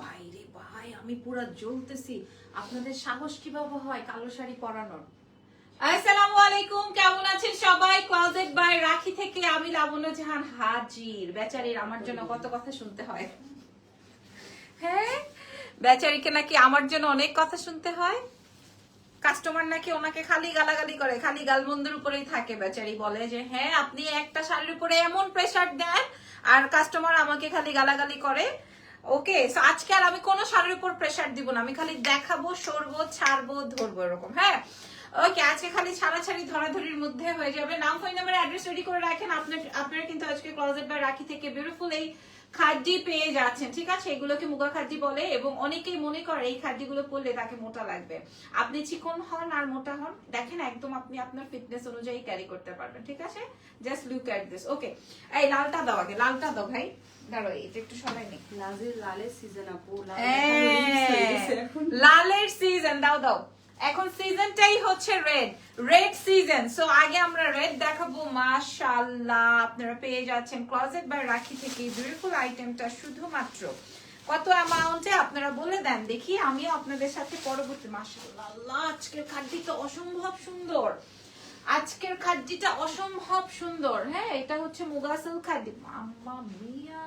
ভাই আমি পুরা জ্বলতেছি। আপনাদের সাহস কীভাবে হয় কালো শাড়ি পরানোর? আসসালামু আলাইকুম, কেমন আছেন সবাই? ক্লোজেট বাই রাখি থেকে আমি লাবণ্য জাহান হাজির। বেচারির আমার জন্য কত কথা শুনতে হয়। হ্যাঁ? বেচারিকে নাকি আমার জন্য অনেক কথা শুনতে হয়। কাস্টমার নাকি ওনাকে খালি গালাগালি করে, খালি গালমন্দের উপরেই থাকে। বেচারি বলে যে হ্যাঁ আপনি একটা শাড়ির উপরে এমন প্রেশার দেন, আর কাস্টমার আমাকে খালি গালাগালি করে। ওকে সো আজকে আর আমি কোনো সারের উপর প্রেশার দিব না। আমি খালি দেখাবো, সরবো, ছাড়বো, ধরবো এরকম হ্যাঁ? ওকে আজকে খালি ছাড়াছাড়ি, ধরাধরির মধ্যে হয়ে যাবে। নাম ফোন নাম্বার অ্যাড্রেস রেডি করে রাখেন। আপনার, আপনারা কিন্তু আজকে ক্লোজেট বা রাখি থেকে বিউটিফুল এই খাদ্যি পেয়ে যাচ্ছেন ঠিক আছে? এগুলোকে মুগা খাদ্যি বলে এবং অনেকেই মনে করে এই খাদ্যগুলো পরলে তাকে মোটা লাগবে। আপনি চিকন হন আর মোটা হন দেখেন একদম আপনি আপনার ফিটনেস অনুযায়ী ক্যারি করতে পারবেন ঠিক আছে? Just look at this okay এই লালটা দাও আগে লালটা দাও ভাই। দাঁড়ো এটা একটু সবাই নেই লালের সিজন আপু লাল হ্যাঁ, লালের সিজন দাও দাও। এখন সিজনটাই হচ্ছে রেড রেড সিজন সো আগে আমরা রেড দেখাবো, মাশাআল্লাহ, আপনারা পেয়ে যাচ্ছেন ক্লোজেট বাই রাখি থেকে বিউটিফুল আইটেমটা শুধুমাত্র। কত অ্যামাউন্টে আপনারা বলে দেন, দেখি আমিও আপনাদের সাথে পরবর্তী, মাশাআল্লাহ, আল্লাহ, আজকের খাদ্যটা অসম্ভব সুন্দর। আজকের খাদ্যটা অসম্ভব সুন্দর হ্যাঁ এটা হচ্ছে মুগাসেল খাদ্য। মাম্মা মিয়া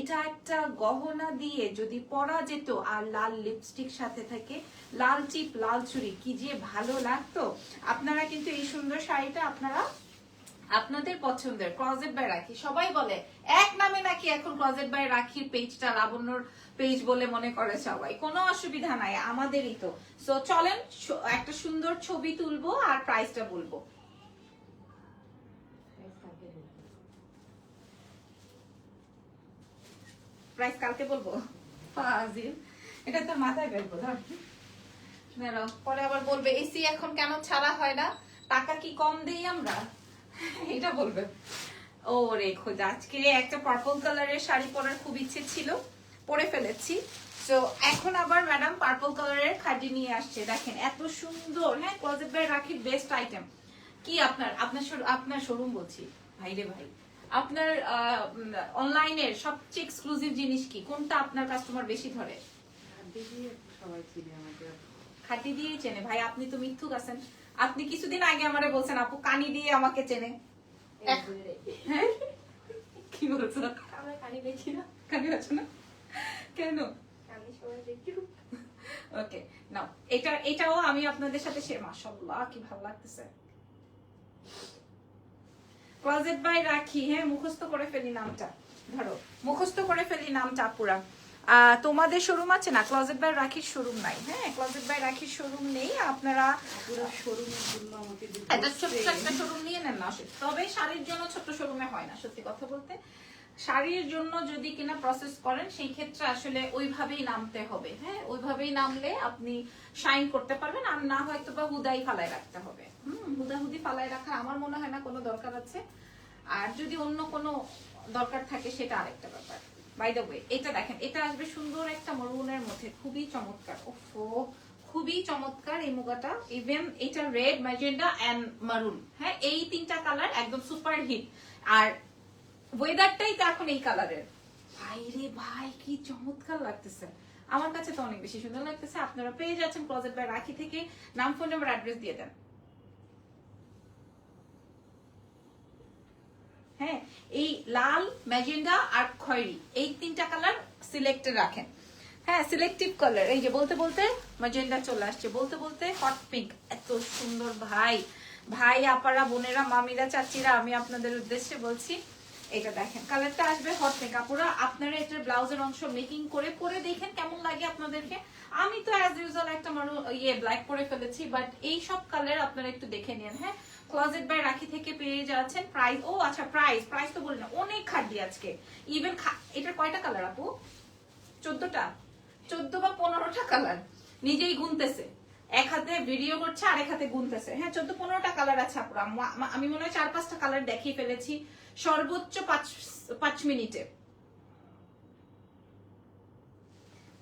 এটা একটা গহনা দিয়ে যদি পরা যেত, আর লাল লিপস্টিক সাথে থাকে, লাল চিপ লাল চুড়ি, কি যে ভালো লাগতো। আপনারা কিন্তু এই সুন্দর শাড়িটা আপনারা আপনাদের পছন্দের ক্লোজেট বাই রাখি। সবাই বলে, এক নামে নাকি এখন ক্লোজেট বাই রাখির পেজটা লাবণ্যর পেজ বলে মনে করে সবাই। কোনো অসুবিধা নাই, আমাদেরই তো। সো চলেন একটা সুন্দর ছবি তুলবো আর প্রাইসটা বলব। প্রাইস কালকে বলব? ফাজিল। এটা তো মাথায় ফেলব ধর। ধরো, পরে আবার বলবে এসি এখন কেন ছাড়া হয় না? টাকা কি কম দেই আমরা? এটা বলবে। ও রে খোঁজা আজকে একটা পার্পল কালারের শাড়ি পরার খুব ইচ্ছে ছিল পরে ফেলেছি। তো এখন আবার ম্যাডাম পার্পল কালারের খাদি নিয়ে আসছে। দেখেন এত সুন্দর। হ্যাঁ ক্লোজেট বাই রাখির বেস্ট আইটেম কি আপনার? আপনার আপনার শোরুম বলছি। ভাই রে ভাই। আপনার অনলাইনের সবচেয়ে এক্সক্লুসিভ জিনিস কি? কোনটা আপনার কাস্টমার বেশি ধরে? খাটি দিয়েই চেনে। ভাই আপনি তো মিথ্যুক আছেন। আপনি কিছুদিন আগে আমারে বলছেন আপু কানি দিয়ে আমাকে চেনে। হ্যাঁ? কি বলছো? আমরা কানি দেখি না। কানি আছে না? কেন? কানি সবাই দেখি। ওকে নাও এটা এটাও আমি আপনাদের সাথে শেয়ার মাশাআল্লাহ কি ভালো লাগতেছে। ক্লোজেট বাই রাখি হ্যাঁ মুখস্থ করে ফেলি নামটা ধরো মুখস্থ করে ফেলি নামটা পুরা। তোমাদের শোরুম আছে না? ক্লোজেট বাই রাখির শোরুম নাই হ্যাঁ? ক্লোজেট বাই রাখির শোরুম নেই আপনারা একটা ছোট্ট একটা শোরুম নিয়ে নেন না। তবে শাড়ির জন্য ছোট্ট শোরুমে হয় না সত্যি কথা বলতে। শাড়ির জন্য যদি কিনা প্রসেস করেন, সেই ক্ষেত্রে আসলে ওইভাবেই নামতে হবে হ্যাঁ? ওইভাবেই নামলে আপনি শাইন করতে পারবেন, আর না হয়তো বা হুদাই ফালায় রাখতে হবে। হুম, হুদাহুদি ফালায় রাখা আমার মনে হয় না কোনো দরকার আছে। আর যদি অন্য কোনো দরকার থাকে, সেটা আরেকটা ব্যাপার। বাই দ্য ওয়ে এটা দেখেন, এটা আসবে সুন্দর একটা মরুনের মধ্যে, খুবই চমৎকার। ওফো, খুবই চমৎকার এই মুগাটা। ইভেন এটা রেড ম্যাজেন্ডা এন্ড মারুন হ্যাঁ? এই তিনটা কালার একদম সুপার হিট আর ওয়েদারটাই তো এখন এই কালারের ভাই রে ভাই, কি চমৎকার লাগতেছে। আমার কাছে তো অনেক বেশি সুন্দর লাগতেছে। আপনারা পেয়ে যাচ্ছেন ক্লোজেট বাই রাখি থেকে। নাম ফোন নাম্বার অ্যাড্রেস দিয়ে দেন। হ্যাঁ এই লাল, ম্যাজেন্ডা আর খয়েরি, এই তিনটা কালার সিলেক্টে রাখেন। হ্যাঁ সিলেক্টিভ কালার এই যে বলতে বলতে ম্যাজেন্ডা চলে আসছে। বলতে বলতে হট পিঙ্ক এত সুন্দর ভাই। ভাই, আপারা, বোনেরা, মামিরা, চাচিরা, আমি আপনাদের উদ্দেশ্যে বলছি এটা দেখেন, কালারটা আসবে হট পিঙ্ক আপুরা আপনারা এটার ব্লাউজের অংশ মেকিং করে পরে দেখেন কেমন লাগে আপনাদেরকে। আমি তো অ্যাজ ইউজুয়াল একটা মানু ইয়ে ব্ল্যাক করে ফেলেছি বাট এই সব কালার আপনারা একটু দেখে নিন হ্যাঁ? বাই রাখি থেকে পেয়ে যাচ্ছেন প্রাইস ও আচ্ছা প্রাইস প্রাইস তো অনেক আজকে। ইভেন কয়টা কালার আপু? চোদ্দটা? চোদ্দ বা পনেরোটা কালার নিজেই গুনতেছে। এক হাতে ভিডিও করছে আর এক হাতে গুনতেছে। হ্যাঁ চোদ্দ, পনেরোটা কালার আছে আপুরা। আমি মনে হয় চার, পাঁচটা কালার দেখিয়ে ফেলেছি। সর্বোচ্চ পাঁচ পাঁচ মিনিটে।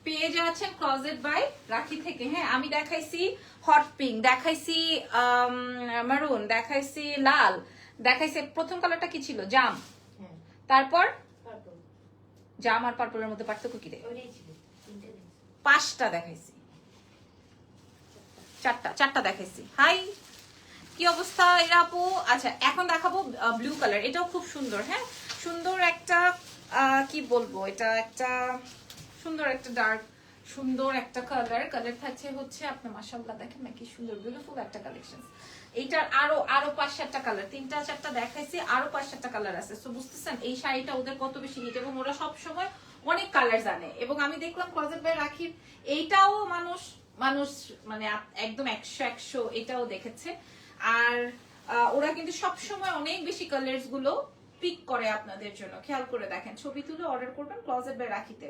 পেয়ে যাচ্ছেন ক্লজেট বাই রাখি থেকে। হ্যাঁ আমি দেখাইছি হট পিঙ্ক দেখাইছি মারুন দেখাইছি লাল দেখাইছে প্রথম কালারটা কি ছিল? জাম। হ্যাঁ। তারপর? জাম আর পার্পলের মধ্যে পার্থক্য কি রে? পাঁচটা দেখাইছি। চারটা চারটা দেখাইছি। হাই কি অবস্থা এরা আপু? আচ্ছা এখন দেখাবো ব্লু কালার এটাও খুব সুন্দর হ্যাঁ? সুন্দর একটা কি বলব? এটা একটা সুন্দর একটা ডার্ক সুন্দর একটা কালার কালার থাকছে হচ্ছে আপনার মাসাল্লাহ দেখেন না কি সুন্দর বিউটিফুল একটা কালেকশন এইটার আরও আরও পাঁচ সাতটা কালার তিনটা চারটা দেখাইছি, আরও পাঁচ সাতটা কালার আছে। তো বুঝতেছেন, এই শাড়িটা ওদের কত বেশি হিট এবং ওরা সব সময় অনেক কালার জানে। এবং আমি দেখলাম ক্লোজেট বাই রাখির, এইটাও মানুষ মানুষ মানে একদম একশো একশো, এটাও দেখেছে। আর ওরা কিন্তু সব সময় অনেক বেশি কালার্সগুলো পিক করে আপনাদের জন্য। খেয়াল করে দেখেন, ছবি তুলে অর্ডার করবেন ক্লোজেট বাই রাখিতে।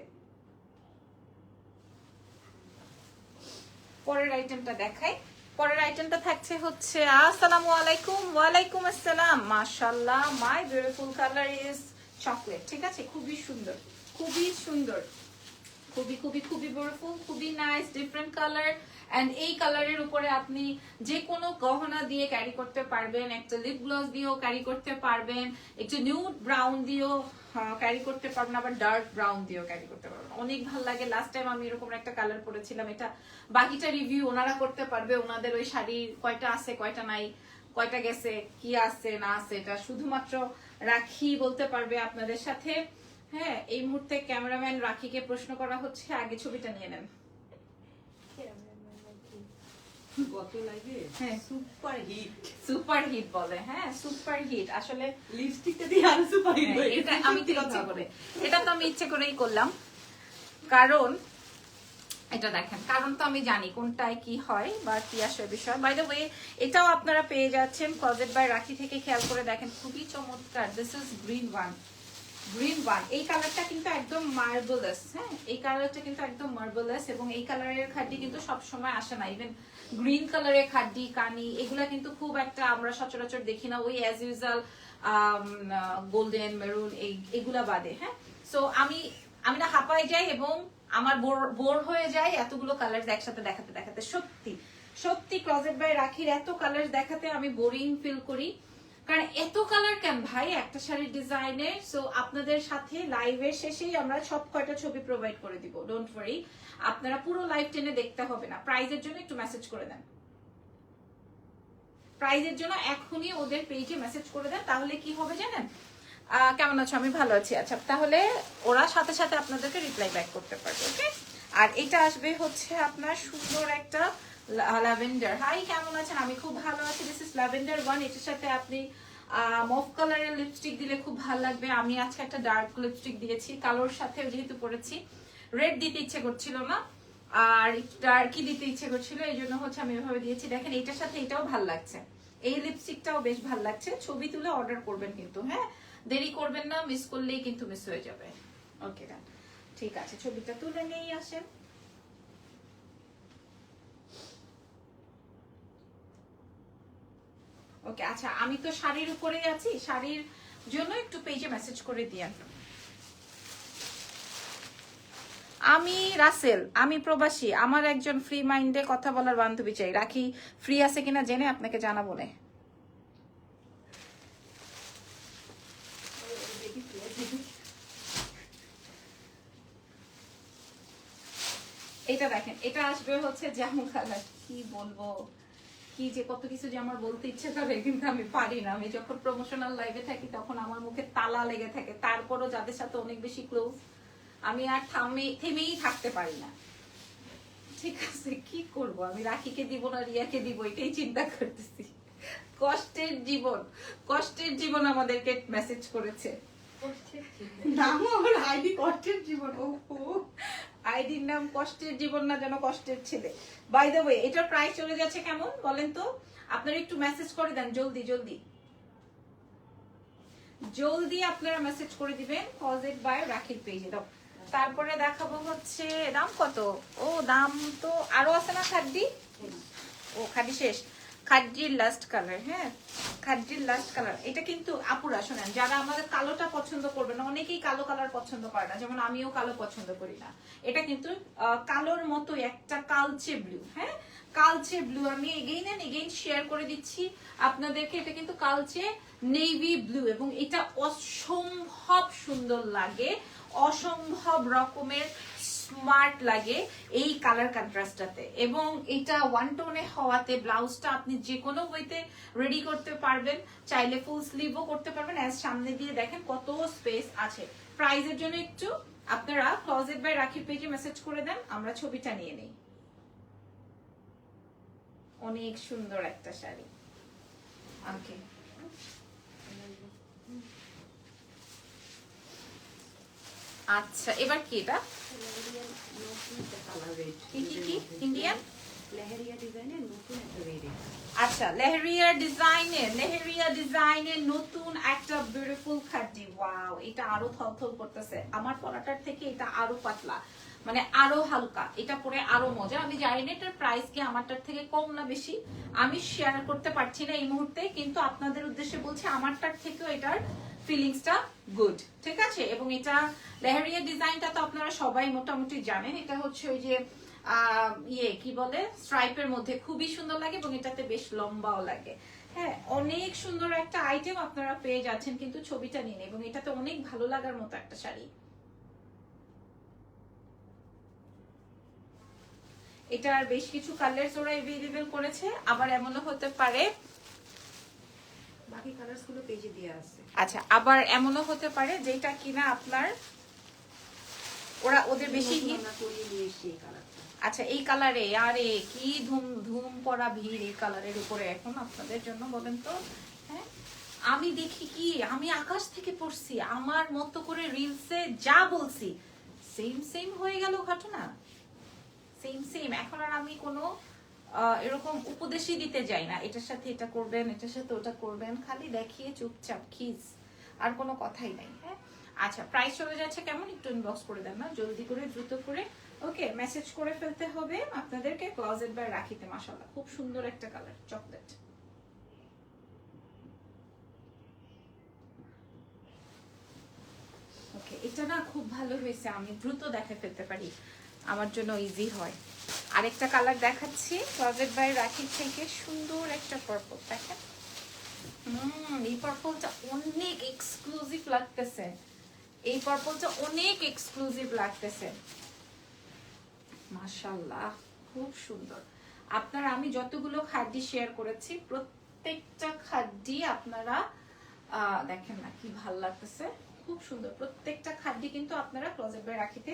পরের আইটেমটা দেখাই। পরের আইটেমটা থাকছে হচ্ছে, আসসালামু আলাইকুম, ওয়ালাইকুম আসসালাম। মাশাআল্লাহ my beautiful colour is chocolate ঠিক আছে? খুবই সুন্দর খুবই সুন্দর। খুবই খুবই খুবই বিউটিফুল খুবই নাইস ডিফারেন্ট কালার এন্ড এই কালারের উপরে আপনি যে কোনো গহনা দিয়ে ক্যারি করতে পারবেন, একটা লিপ গ্লস দিয়েও ক্যারি করতে পারবেন, একটু নিউড ব্রাউন দিয়েও ক্যারি করতে পারবেন, আবার ডার্ক ব্রাউন দিয়েও ক্যারি করতে পারবেন। অনেক ভালো লাগে। লাস্ট টাইম আমি এরকম একটা কালার পরেছিলাম, এটা বাকিটা রিভিউ ওনারা করতে পারবে, ওনাদের ওই শাড়ি কয়টা আছে, কয়টা নাই, কয়টা গেছে, কি আছে, না আছে, এটা শুধুমাত্র রাখি বলতে পারবে আপনাদের সাথে। হ্যাঁ এই মুহূর্তে ক্যামেরাম্যান রাখিকে প্রশ্ন করা হচ্ছে আগে ছবিটা নিয়ে নেন। গত লাইভে হ্যাঁ। Super hit. সুপার হিট বলে হ্যাঁ সুপার হিট। আসলে লিপস্টিকটা দিয়ে আরও সুপার হিট হ্যাঁ, এটা আমি তো ইচ্ছে করে এটা তো আমি ইচ্ছে করেই করলাম। কারণ এটা দেখেন কারণ তো আমি জানি কোনটায় কি হয় বা কি আসে বিষয়। বাই দ্য ওয়ে এটাও আপনারা পেয়ে যাচ্ছেন। বাই রাখি থেকে খেয়াল করে দেখেন খুবই চমৎকার। This is green one green one এই কালারটা কিন্তু একদম মার্বেলাস হ্যাঁ? এই কালারটা কিন্তু একদম মার্বেলাস এবং এই কালারের খাড্ডি কিন্তু সব সময় আসে না। ইভেন গ্রিন কালারের খাড্ডি কানি, এগুলা কিন্তু খুব একটা আমরা সচরাচর দেখি না। ওই অ্যাজ ইউজাল গোল্ডেন মেরুন এই, এগুলা বাদে হ্যাঁ? সো আমি আমি না হাঁপাই যাই এবং আমার বোর হয়ে যায় এতগুলো কালার একসাথে দেখাতে দেখাতে। সত্যি সত্যি ক্লজেট বাই রাখির এত কালার দেখাতে আমি বোরিং ফিল করি। কারণ এত কালার কেন ভাই? একটা শাড়ির ডিজাইনের সো আপনাদের সাথে লাইভের শেষেই আমরা সব কয়টা ছবি প্রোভাইড করে দিব ডোন্ট ওয়ারি আপনারা পুরো লাইভ টেনে দেখতে হবে না। প্রাইজের জন্য একটু মেসেজ করে দেন। প্রাইজের জন্য এখনই ওদের পেজে মেসেজ করে দেন, তাহলে কি হবে জানেন? কেমন আছো? আমি ভালো আছি। আচ্ছা তাহলে ওরা সাথে সাথে আপনাদেরকে রিপ্লাই ব্যাক করতে পারবে ওকে আর এটা আসবে হচ্ছে আপনার সুন্দর একটা ল্যাভেন্ডার হাই কেমন আছেন? আমি খুব ভালো আছি। দিস ইজ ল্যাভেন্ডার ওয়ান এটার সাথে আপনি মফ কালারের লিপস্টিক দিলে খুব ভালো লাগবে। আমি আজকে একটা ডার্ক লিপস্টিক দিয়েছি। কালোর সাথে যেহেতু পরেছি রেড দিতে ইচ্ছে করছিল না, আর ডার্কি দিতে ইচ্ছে করছিল, এই জন্য হচ্ছে আমি এভাবে দিয়েছি। দেখেন, এটার সাথে এটাও ভালো লাগছে। এই লিপস্টিকটাও বেশ ভালো লাগছে। ছবি তুলে অর্ডার করবেন কিন্তু হ্যাঁ? দেরি করবেন না মিস করলেই কিন্তু মিস হয়ে যাবে। ওকে ঠিক আছে, ছবিটা তুলে নিয়েই আসেন। ওকে আচ্ছা আমি তো শাড়ির উপরেই আছি, শাড়ির জন্য একটু পেজে মেসেজ করে দিয়েন। আমি রাসেল, আমি প্রবাসী, আমার একজন ফ্রি মাইন্ডে কথা বলার বান্ধবী চাই। রাখি ফ্রি আছে কিনা জেনে আপনাকে জানাব না। এটা দেখেন, এটা আসবে হচ্ছে জামু কালার। কি বলব? কি যে কত কিছু যে আমার বলতে ইচ্ছে করে কিন্তু আমি পারি না। আমি যখন প্রমোশনাল লাইভে থাকি তখন আমার মুখে তালা লেগে থাকে। তারপরও যাদের সাথে অনেক বেশি ক্লোজ আমি আর থামে থেমেই থাকতে পারি না। ঠিক আছে কি করব? আমি রাখিকে দিব না রিয়াকে দিব এটাই চিন্তা করতেছি। কষ্টের জীবন কষ্টের জীবন আমাদেরকে মেসেজ করেছে। নাম আমার আইডি কষ্টের জীবন ও আইডির নাম কষ্টের জীবন না যেন কষ্টের ছেলে। বাই দ্য ওয়ে এটার প্রাইস চলে যাচ্ছে কেমন বলেন তো? আপনারা একটু মেসেজ করে দেন, জলদি জলদি। জলদি আপনারা মেসেজ করে দিবেন কজেট বাই রাখির পেজে দাও। তারপরে দেখাবো হচ্ছে, দাম কত? ও, দাম তো আরও আছে না খাদ্দি ও খাদ্দি শেষ। খাদ্যির লাস্ট কালার হ্যাঁ? খাদ্যির লাস্ট কালার এটা কিন্তু আপুরা, শোনেন, যারা আমাদের কালোটা পছন্দ করবে না, অনেকেই কালো কালার পছন্দ করে না, যেমন আমিও কালো পছন্দ করি না। এটা কিন্তু কালোর মতো একটা কালচে ব্লু হ্যাঁ? কালচে ব্লু আমি এগেইন এন্ড এগেইন শেয়ার করে দিচ্ছি আপনাদেরকে, এটা কিন্তু কালচে নেভি ব্লু এবং এটা অসম্ভব সুন্দর লাগে, অসম্ভব রকমের স্মার্ট লাগে এই কালার কন্ট্রাস্টটাতে এবং এটা ওয়ান টোনে হওয়াতে ব্লাউজটা আপনি যে কোনো ওয়েতে রেডি করতে পারবেন, চাইলে ফুল স্লিভও করতে পারবেন। অ্যাজ সামনে দিয়ে দেখেন কত স্পেস আছে। প্রাইজের জন্য একটু আপনারা ক্লজেট বাই রাখি পেজে মেসেজ করে দেন, আমরা ছবিটা নিয়ে নেই। অনেক সুন্দর একটা শাড়ি। ওকে আচ্ছা এবার কি এটা? আচ্ছা লেহেরিয়া ডিজাইনের লেহেরিয়া ডিজাইনের নতুন একটা বিউটিফুল খাড্ডি ওয়াও এটা আরও থলথল করতেছে আমার পরাটার থেকে এটা আরও পাতলা মানে আরও হালকা এটা পরে আরও মজা আমি জানি না এটার প্রাইস কি আমারটার থেকে কম না বেশি আমি শেয়ার করতে পারছি না এই মুহূর্তে কিন্তু আপনাদের উদ্দেশ্যে বলছি আমারটার থেকেও এটার ফিলিংসটা গুড ঠিক আছে? এবং এটা লেহেরিয়া ডিজাইনটা তো আপনারা সবাই মোটামুটি জানেন। এটা হচ্ছে ওই যে ইয়ে কি বলে? স্ট্রাইপের মধ্যে খুবই সুন্দর লাগে এবং এটাতে বেশ লম্বাও লাগে। হ্যাঁ অনেক সুন্দর একটা আইটেম আপনারা পেয়ে যাচ্ছেন কিন্তু ছবিটা নিন এবং এটাতে অনেক ভালো লাগার মতো একটা শাড়ি। এটার বেশ কিছু কালার ওরা এভেলেবেল করেছে। আবার এমনও হতে পারে বাকি কালার্সগুলো পেজে দেওয়া আছে আচ্ছা আবার এমনও হতে পারে যেটা কিনা আপনার ওরা ওদের বেশি করিয়ে নিয়ে এসেছি এই কালারটা আচ্ছা এই কালারে আরে কি ধুম ধুম পড়া ভিড় এই কালারের উপরে এখন আপনাদের জন্য বলেন তো? হ্যাঁ? আমি দেখি কি আমি আকাশ থেকে পড়ছি আমার মতো করে রিলসে যা বলছি সেম সেম হয়ে গেল ঘটনা। সেম সেম এখন আর আমি কোনো এরকম উপদেশই দিতে যাই না। এটার সাথে এটা করবেন, এটার সাথে ওটা করবেন, খালি দেখিয়ে চুপচাপ খিস আর কোনো কথাই নাই হ্যাঁ? আচ্ছা প্রাইস চলে যাচ্ছে কেমন? একটু ইনবক্স করে দেন না, জলদি করে, দ্রুত করে। ওকে মেসেজ করে ফেলতে হবে আপনাদেরকে ক্লোজেট বাই রাখিতে মাসাল্লাহ খুব সুন্দর একটা কালার চকলেট এটা না খুব ভালো হয়েছে, আমি দ্রুত দেখে ফেলতে পারি। আমার জন্য ইজি হয়। আরেকটা কালার দেখাচ্ছি ক্লোজেট বাই রাখি থেকে সুন্দর একটা পার্পল দেখেন। এই পার্পলটা অনেক এক্সক্লুসিভ লাগতেছে। এই পার্পলটা অনেক এক্সক্লুসিভ লাগতেছে। মাশাল্লাহ খুব সুন্দর। আপনারা, আমি যতগুলো খাদ্য শেয়ার করেছি, প্রত্যেকটা খাদ্যই আপনারা দেখেন না কি ভালো লাগতেছে। খুব সুন্দর, প্রত্যেকটা খাদ্য কিন্তু আপনারা ক্লোজেট বাই রাখিতে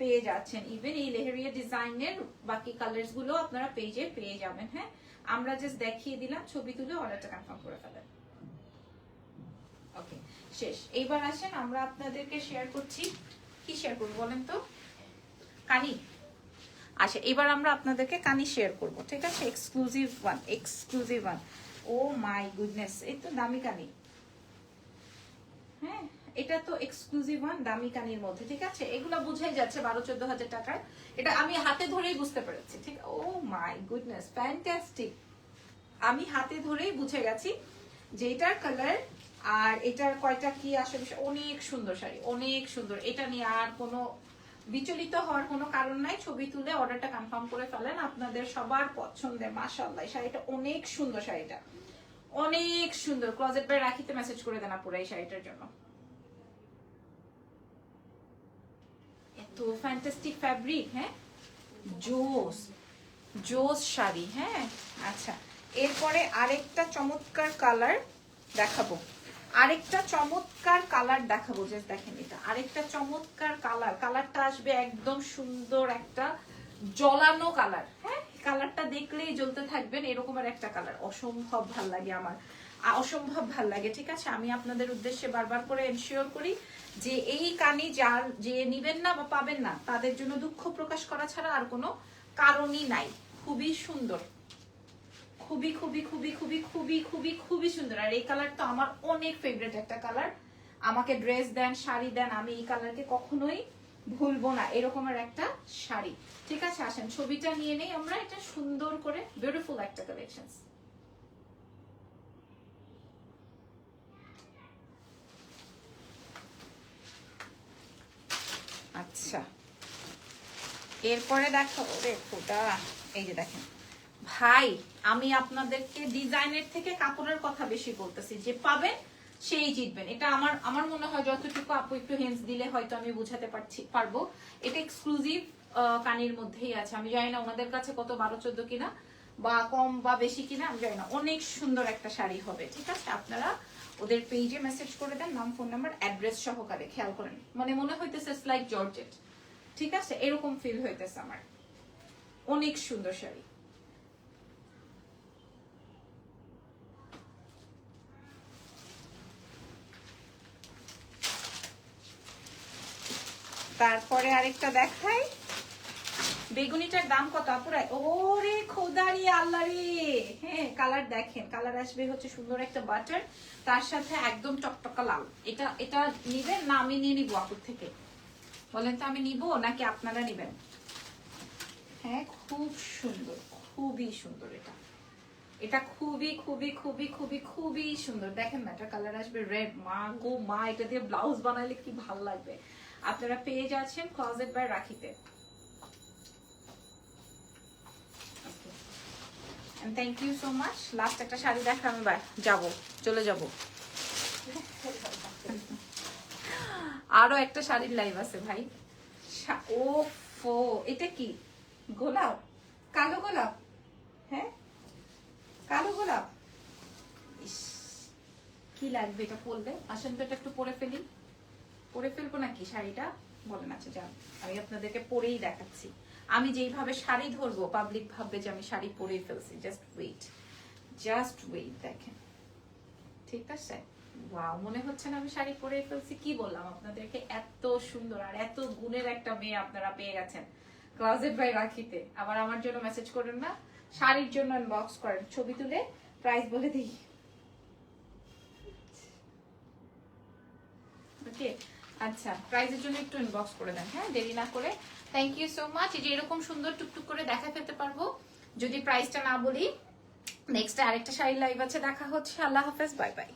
পেয়ে যাচ্ছেন। ইভেন এই লেহেরিয়া ডিজাইনের বাকি কালার্সগুলো আপনারা পেজে পেয়ে যাবেন হ্যাঁ? আমরা জাস্ট দেখিয়ে দিলাম, ছবি তুলে অর্ডারটা কনফার্ম করে ফেলেন। ওকে শেষ। এইবার আসেন, আমরা আপনাদেরকে শেয়ার করছি। কি শেয়ার করব বলেন তো? কানি। আচ্ছা এবার আমরা আপনাদেরকে কানি শেয়ার করব, ঠিক আছে? Exclusive one exclusive one oh my goodness এই তো দামি কানি। হ্যাঁ? এটা তো এক্সক্লুসিভ ওয়ান দামি কানির মধ্যে, ঠিক আছে? এগুলো বুঝাই যাচ্ছে বারো, চোদ্দ হাজার টাকার এটা আমি হাতে ধরেই বুঝতে পেরেছি, ঠিক? ও মাই গুডনেস ফ্যান্টাস্টিক আমি হাতে ধরেই বুঝে গেছি যে এটার কালার আর এটার কয়টা কি আসলে অনেক সুন্দর শাড়ি, অনেক সুন্দর। এটা নিয়ে আর কোনো বিচলিত হওয়ার কোনো কারণ নাই। ছবি তুলে অর্ডারটা কনফার্ম করে ফেলেন আপনাদের সবার পছন্দের মাশাআল্লাহ, এই শাড়িটা অনেক সুন্দর শাড়িটা। অনেক সুন্দর। ক্লোজেট বাই রাখিতে মেসেজ করে দেন আপুরা এই শাড়িটার জন্য। এত ফ্যান্টাস্টিক ফ্যাব্রিক হ্যাঁ জোস জোস শাড়ি হ্যাঁ? আচ্ছা এরপরে আরেকটা চমৎকার কালার দেখাবো। আরেকটা চমৎকার কালার দেখাবো যে দেখেন এটা। আরেকটা চমৎকার কালার কালারটা আসবে একদম সুন্দর একটা জলানো কালার হ্যাঁ? কালারটা দেখলেই জ্বলতে থাকবেন এরকমের একটা কালার অসম্ভব ভালো লাগে আমার। অসম্ভব ভালো লাগে, ঠিক আছে? আমি আপনাদের উদ্দেশ্যে বারবার করে এনশিওর করি যে এই কানি যার যে নিবেন না বা পাবেন না, তাদের জন্য দুঃখ প্রকাশ করা ছাড়া আর কোনো কারণই নাই। খুবই সুন্দর। খুবই খুবই খুবই খুবই খুবই খুবই খুবই সুন্দর। আর এই কালার তো আমার অনেক ফেভারিট একটা কালার আমাকে ড্রেস দেন, শাড়ি দেন, আমি এই কালারকে কখনোই ভুলবো না। এরকমের একটা শাড়ি। ঠিক আছে, আসেন, ছবিটা নিয়ে নেই আমরা। এটা সুন্দর করে বিউটিফুল একটা কালেকশন আচ্ছা এরপরে দেখো ফোটা, এই যে দেখেন। ভাই, আমি আপনাদেরকে ডিজাইনের থেকে কাপড়ের কথা বেশি বলতেছি। যে পাবেন, সেই জিতবেন। এটা আমার আমার মনে হয় যতটুকু আপু একটু হেন্স দিলে হয়তো আমি বোঝাতে পারছি, পারব। এটা এক্সক্লুসিভ কানির মধ্যেই আছে। আমি জানি না ওনাদের কাছে কত, বারো, চোদ্দ কিনা, বা কম বা বেশি কিনা, আমি জানি না। অনেক সুন্দর একটা শাড়ি হবে, ঠিক আছে? আপনারা ওদের পেজে মেসেজ করে দেন, নাম ফোন নাম্বার অ্যাড্রেস সহকারে, খেয়াল করেন। মানে মনে হইতেছে লাইক জর্জেট। ঠিক আছে? এরকম ফিল হইতেছে আমার। অনেক সুন্দর শাড়ি। তারপরে আরেকটা দেখাই। বেগুনিটার দাম কত আপুরাই? ওরে খোদারি আল্লাহরে হ্যাঁ কালার দেখেন। কালার আসবে হচ্ছে সুন্দর একটা বাটার, তার সাথে একদম টকটকা লাল। এটা এটা নিবেন না, আমি নিয়ে নিবো আপুর থেকে। বলেন তো আমি নিব নাকি আপনারা নিবেন? হ্যাঁ খুব সুন্দর, খুবই সুন্দর এটা। এটা খুবই খুবই খুবই খুবই খুবই সুন্দর। দেখেন না এটা কালার আসবে রেড মা গো, মা, এটা দিয়ে ব্লাউজ বানাইলে কি ভালো লাগবে? আপনারা পেয়ে যাচ্ছেন ক্লজেট বাই রাখিতে। Thank you so much last একটা শাড়ি দেখা আমি যাব, চলে যাব। আরও একটা শাড়ির লাইভ আছে ভাই। ও ফো এটা কি? গোলাপ? কালো গোলাপ? হ্যাঁ? কালো গোলাপ? ইস, কি লাগবে এটা পরলে? আসেন তো এটা একটু পরে ফেলি। পরে ফেলব নাকি শাড়িটা? বলেন আচ্ছা যান আমি আপনাদেরকে পরেই দেখাচ্ছি। আমি যেইভাবে শাড়ি ধরবো পাবলিক ভাববে যে আমি শাড়ি পরেই ফেলছি। জাস্ট ওয়েট জাস্ট ওয়েট দেখেন। ঠিক আছে? ওয়াও, মনে হচ্ছে না আমি শাড়ি পরে ফেলছি। কি বললাম আপনাদেরকে? এত সুন্দর আর এত গুণের একটা মেয়ে আপনারা পেয়ে গেছেন। ক্লোজেট বাই রাখিতে। আবার আমার জন্য মেসেজ করেন না। শাড়ির জন্য বক্স করেন। ছবি তুলে প্রাইস বলে দিই। ওকে আচ্ছা প্রাইজের জন্য একটু ইনবক্স করে দেন। হ্যাঁ দেরি না করে। থ্যাংক ইউ সো মাচ যে এরকম সুন্দর টুকটুক করে দেখা ফেলতে পারব। যদি প্রাইসটা না বলি নেক্সট আরেকটা শাড়ি লাইভ আছে। দেখা হচ্ছে। আল্লাহ হাফেজ। Bye bye